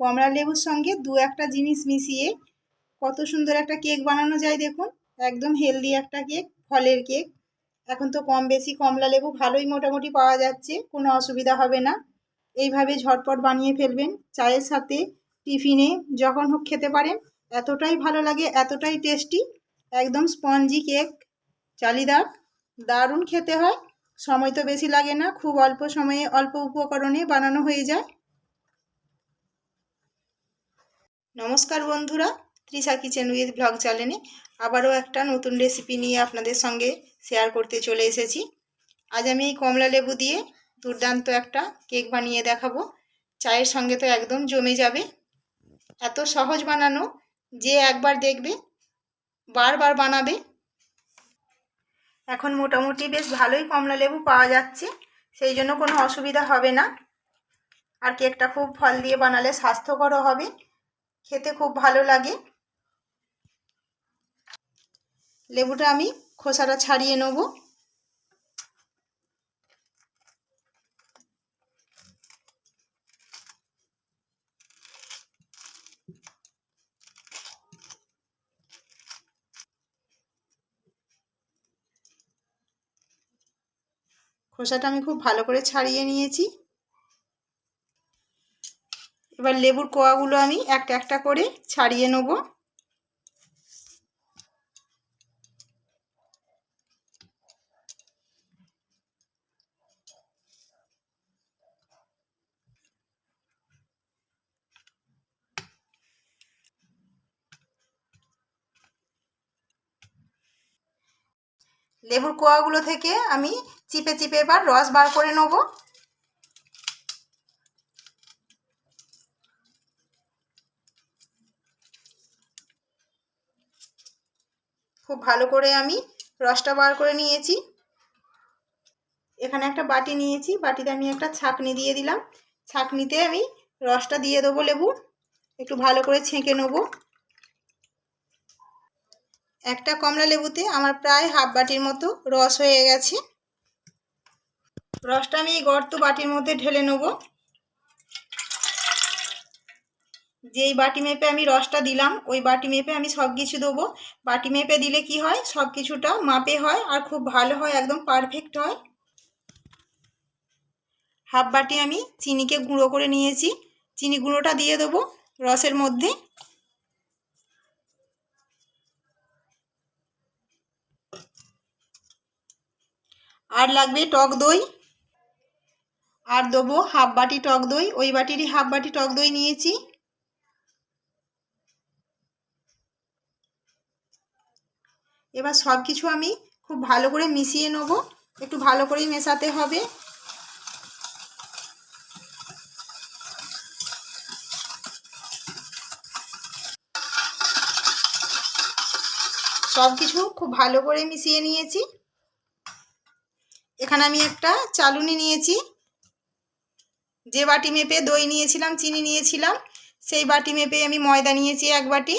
কমলা লেবুর সঙ্গে দু একটা জিনিস মিশিয়ে কত সুন্দর একটা কেক বানানো যায় দেখুন। একদম হেলদি একটা কেক, ফলের কেক। এখন তো কম বেশি কমলা লেবু ভালোই মোটামুটি পাওয়া যাচ্ছে, কোনো অসুবিধা হবে না। এইভাবে ঝটপট বানিয়ে ফেলবেন চায়ের সাথে, টিফিনে, যখন হোক খেতে পারেন। এতটাই ভালো লাগে, এতটাই টেস্টি। একদম স্পঞ্জি কেক, চালিদার। দারুণ খেতে হয়। সময় তো বেশি লাগে না, খুব অল্প সময়ে অল্প উপকরণে বানানো হয়ে যায়। নমস্কার বন্ধুরা ত্রিশা কিচেন উইথ ব্লগ চ্যানেলে আবারও একটা নতুন রেসিপি নিয়ে আপনাদের সঙ্গে শেয়ার করতে চলে এসেছি। আজ আমি এই কমলা লেবু দিয়ে দুর্দান্ত একটা কেক বানিয়ে দেখাবো। চায়ের সঙ্গে তো একদম জমে যাবে। এত সহজ বানানো যে একবার দেখবে, বারবার বানাবে। এখন মোটামুটি বেশ ভালোই কমলা লেবু পাওয়া যাচ্ছে, সেই জন্য কোনো অসুবিধা হবে না। আর কেকটা খুব ফল দিয়ে বানালে স্বাস্থ্যকরও হবে। খেতে খুব ভালো লাগে। লেবুটা আমি খোসাটা ছাড়িয়ে নেব। খোসাটা আমি খুব ভালো করে ছাড়িয়ে নিয়েছি। এবার লেবুর কোয়াগুলো আমি একটা একটা করে ছাড়িয়ে নেব। লেবুর কোয়াগুলো থেকে আমি চিপে চিপে এবার রস বার করে নেব। খুব ভালো করে আমি রসটা বার করে নিয়েছি। এখানে একটা বাটি নিয়েছি, বাটিতে আমি একটা ছাকনি দিয়ে দিলাম। ছাকনিতে আমি রসটা দিয়ে দেবো লেবু, একটু ভালো করে ছেঁকে নেব। একটা কমলা লেবুতে আমার প্রায় হাফ বাটির মতো রস হয়ে গেছে। রসটা আমি গর্ত বাটির মধ্যে ঢেলে নেব। যেই বাটি মেপে আমি রসটা দিলাম, ওই বাটি মেপে আমি সব কিছু দেবো। বাটি মেপে দিলে কি হয়? সব কিছুটা মাপে হয় আর খুব ভালো হয়, একদম পারফেক্ট হয়। হাফ বাটি আমি চিনিকে গুঁড়ো করে নিয়েছি। চিনি গুঁড়োটা দিয়ে দেবো রসের মধ্যে। আর লাগবে টক দই। আর দেবো হাফ বাটি টক দই। ওই বাটিরই হাফ বাটি টক দই নিয়েছি। এবার সব কিছু আমি খুব ভালো করে মিশিয়ে নেব। একটু ভালো করেই মেশাতে হবে। সব কিছু খুব ভালো করে মিশিয়ে নিয়েছি। এখানে আমি একটা চালুনি নিয়েছি। যে বাটি মেপে দই নিয়েছিলাম, চিনি নিয়েছিলাম, সেই বাটি মেপে আমি ময়দা নিয়েছি এক বাটি।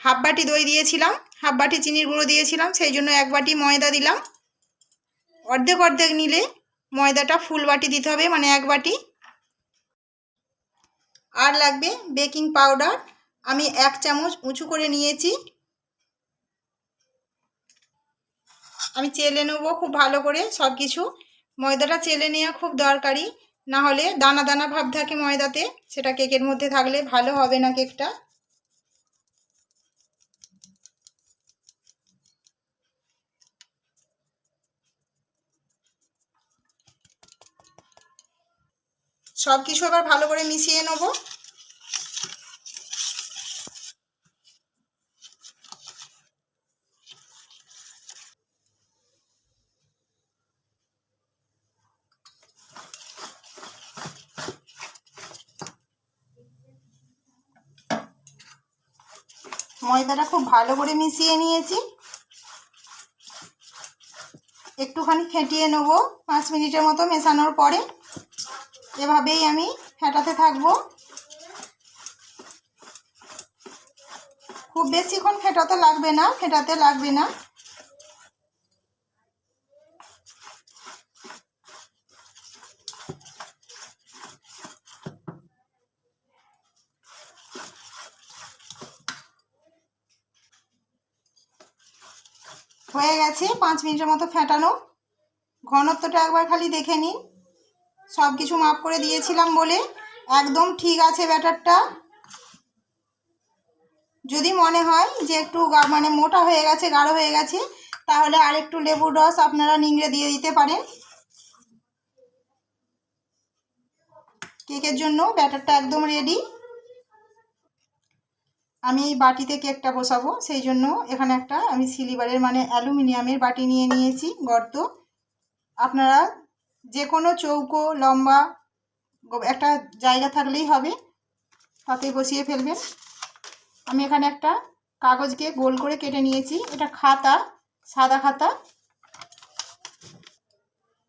হাফ বাটি দই দিয়েছিলাম হাফ বাটি চিনির গুঁড়ো দিয়েছিলাম, সেই জন্য এক বাটি ময়দা দিলাম। অর্ধেক অর্ধেক নিলে ময়দাটা ফুল বাটি দিতে হবে মানে এক বাটি। আর লাগবে বেকিং পাউডার। আমি এক চামচ উঁচু করে নিয়েছি। আমি চেলে নেব খুব ভালো করে সব কিছু ময়দাটা চেলে নেওয়া খুব দরকারি। না হলে দানা দানা ভাব থাকে ময়দাতে, সেটা কেকের মধ্যে থাকলে ভালো হবে না কেকটা। সব কিছু আবার ভালো করে মিশিয়ে নেব। ময়দাটা খুব ভালো করে মিশিয়ে নিয়েছি। একটুখানি ফেটিয়ে নেব, পাঁচ মিনিটের মতো মেশানোর পরে। এভাবেই আমি ফেটাতে থাকব। খুব বেশিক্ষণ ফেটাতে লাগবে না, ফেটাতে লাগবে না। হয়ে গেছে, পাঁচ মিনিটের মতো ফেটানো। ঘনত্বটা একবার খালি দেখে নিন। সব কিছু মাপ করে দিয়েছিলাম বলে? একদম ঠিক আছে ব্যাটারটা। যদি মনে হয় যে একটু মানে মোটা হয়ে গেছে, গাঢ় হয়ে গেছে, তাহলে আর একটু লেবুর রস আপনারা নিংড়ে দিয়ে দিতে পারেন। কেকের জন্য ব্যাটারটা একদম রেডি আমি এই বাটিতে কেকটা বসাবো, সেই জন্য এখানে একটা আমি সিলিভারের মানে অ্যালুমিনিয়ামের বাটি নিয়ে নিয়েছি, গর্ত। আপনারা যে কোনো চৌকো, লম্বা একটা জায়গা থাকলেই হবে। তাতে বসিয়ে ফেলবেন আমি এখানে একটা কাগজকে গোল করে কেটে নিয়েছি। এটা খাতা, সাদা খাতা।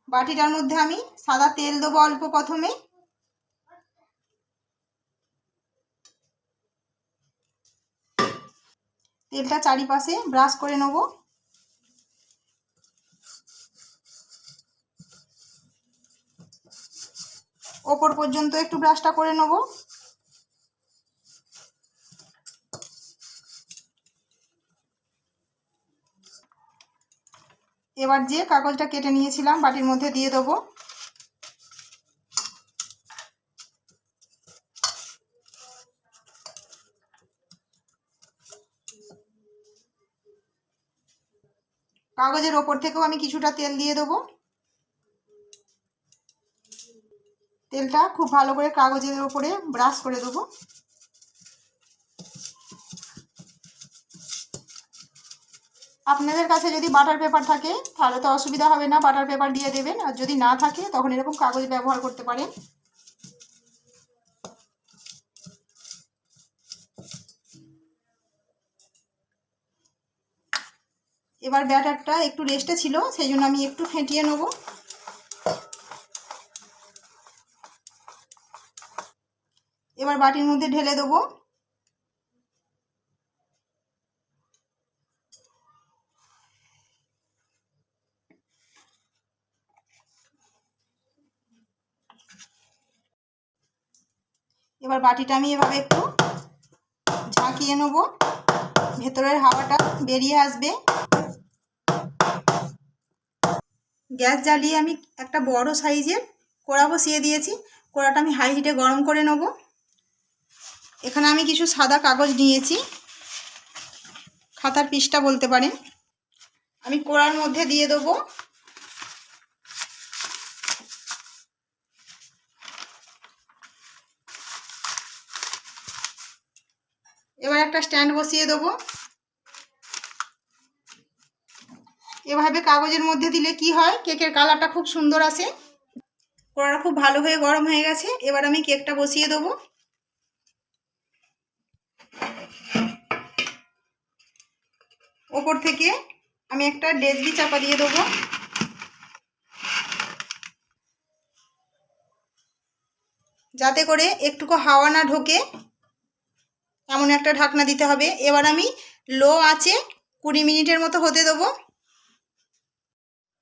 বাটিটার মধ্যে আমি সাদা তেল দেবো অল্প প্রথমে। তেলটা চারিপাশে ব্রাশ করে নেব। ওপর পর্যন্ত একটু ব্রাশটা করে নেব। এবার যে কাগজটা কেটে নিয়েছিলাম, বাটির মধ্যে দিয়ে দেবো। কাগজের ওপর থেকেও আমি কিছুটা তেল দিয়ে দেবো। তেলটা খুব ভালো করে কাগজের ওপরে ব্রাশ করে দেবো। আপনাদের কাছে যদি বাটার পেপার থাকে, তাহলে তো অসুবিধা হবে না, বাটার পেপার দিয়ে দেবেন। আর যদি না থাকে, তখন এরকম কাগজ ব্যবহার করতে পারেন। এবার ব্যাটারটা একটু রেস্টে ছিল, সেই জন্য আমি একটু ফেটিয়ে নেব। এবার বাটির মধ্যে ঢেলে দেবো। এবার বাটিটা আমি এভাবে একটু ঝাঁকিয়ে নেব। ভেতরের হাওয়াটা বেরিয়ে আসবে। গ্যাস জ্বালিয়ে আমি একটা বড় সাইজের কড়া বসিয়ে দিয়েছি। কড়াটা আমি হাই হিটে গরম করে নেব। এখানে আমি কিছু সাদা কাগজ নিয়েছি। খাতার পিসটা বলতে পারেন। আমি কড়ার মধ্যে দিয়ে দেবো। এবার একটা স্ট্যান্ড বসিয়ে দেবো। এভাবে কাগজের মধ্যে দিলে কি হয়? কেকের কালারটা খুব সুন্দর আসে। কড়াটা খুব ভালো হয়ে গরম হয়ে গেছে। এবার আমি কেকটা বসিয়ে দেবো। ওপর থেকে আমি একটা ডেজবি চাপা দিয়ে দেবো। যাতে করে একটুকু হাওয়া না ঢোকে, এমন একটা ঢাকনা দিতে হবে। এবার আমি লো আছে কুড়ি মিনিটের মতো হতে দেবো।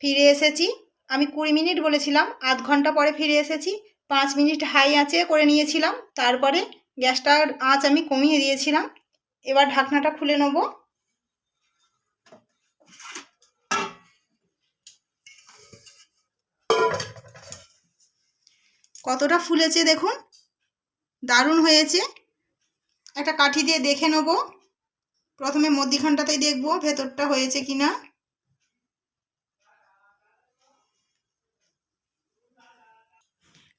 ফিরে এসেছি। আমি কুড়ি মিনিট বলেছিলাম, আধ ঘণ্টা পরে ফিরে এসেছি। পাঁচ মিনিট হাই আঁচে করে নিয়েছিলাম। তারপরে গ্যাসটার আঁচ আমি কমিয়ে দিয়েছিলাম। এবার ঢাকনাটা খুলে নেব। কতটা ফুলেছে দেখুন। দারুণ হয়েছে। একটা কাঠি দিয়ে দেখে নেব। প্রথমে মধ্যিখানটাতেই দেখব ভেতরটা হয়েছে কি না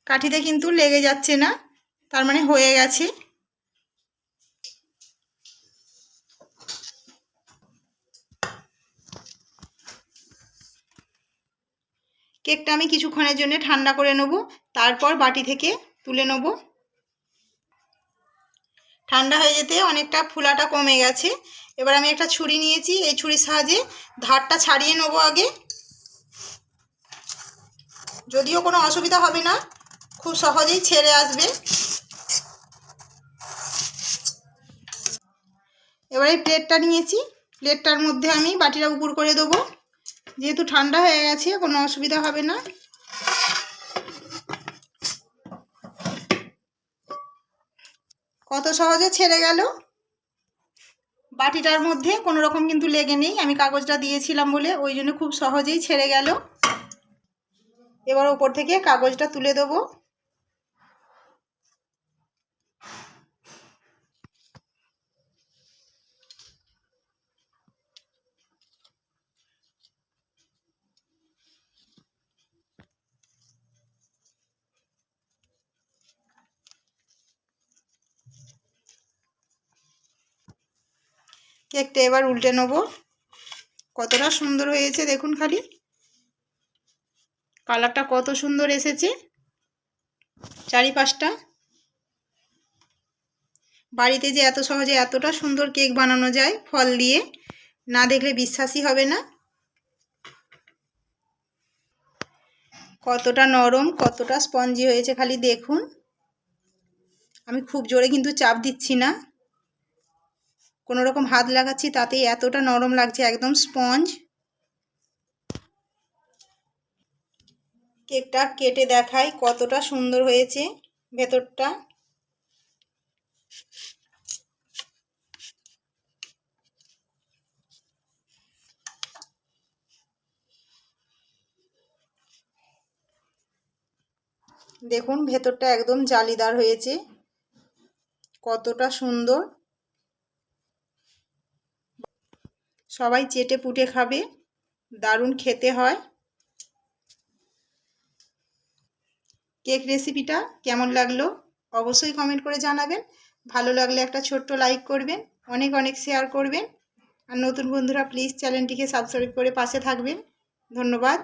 কাঠিতে কিন্তু লেগে যাচ্ছে না। তার মানে হয়ে গেছে। কেকটা আমি কিছুক্ষণের জন্য ঠান্ডা করে নেব, তারপর বাটি থেকে তুলে নেব। ঠান্ডা হয়ে যেতে অনেকটা ফুলাটা কমে গেছে। এবার আমি একটা ছুরি নিয়েছি, এই ছুরির সাহায্যে ধারটা ছাড়িয়ে নেব আগে। যদিও কোনো অসুবিধা হবে না, খুব সহজেই ছেড়ে আসবে। এবার এই প্লেটটা নিয়েছি। প্লেটটার মধ্যে আমি বাটিটা উপর করে দেবো। যেহেতু ঠান্ডা হয়ে গেছে, কোনো অসুবিধা হবে না। কত সহজে ছেড়ে গেল। বাটিটার মধ্যে কোনো রকম কিন্তু লেগে নেই। আমি কাগজটা দিয়েছিলাম বলে, ওই জন্য খুব সহজেই ছেড়ে গেল। এবার ওপর থেকে কাগজটা তুলে দেবো। কেকটা এবার উল্টে নেব। কতটা সুন্দর হয়েছে দেখুন খালি। কালারটা কত সুন্দর এসেছে। চারিপাশটা। বাড়িতে যে এত সহজে এতটা সুন্দর কেক বানানো যায় ফল দিয়ে, না দেখলে বিশ্বাসই হবে না। কতটা নরম, কতটা স্পঞ্জি হয়েছে খালি দেখুন। আমি খুব জোরে কিন্তু চাপ দিচ্ছি না। কোনো রকম হাত লাগাচ্ছি, তাতেই এতটা নরম লাগছে, একদম স্পঞ্জ। কেকটা কেটে দেখাই কতটা সুন্দর হয়েছে ভেতরটা। দেখুন ভেতরটা একদম জালিদার হয়েছে। কতটা সুন্দর। সবাই চেটে পুটে খাবে, দারুণ খেতে হয়। কেক রেসিপিটা কেমন লাগল অবশ্যই কমেন্ট করে জানাবেন। ভালো লাগলে একটা ছোট্ট লাইক করবেন, অনেক অনেক শেয়ার করবেন। আর নতুন বন্ধুরা প্লিজ চ্যানেলটিকে সাবস্ক্রাইব করে পাশে থাকবেন। ধন্যবাদ।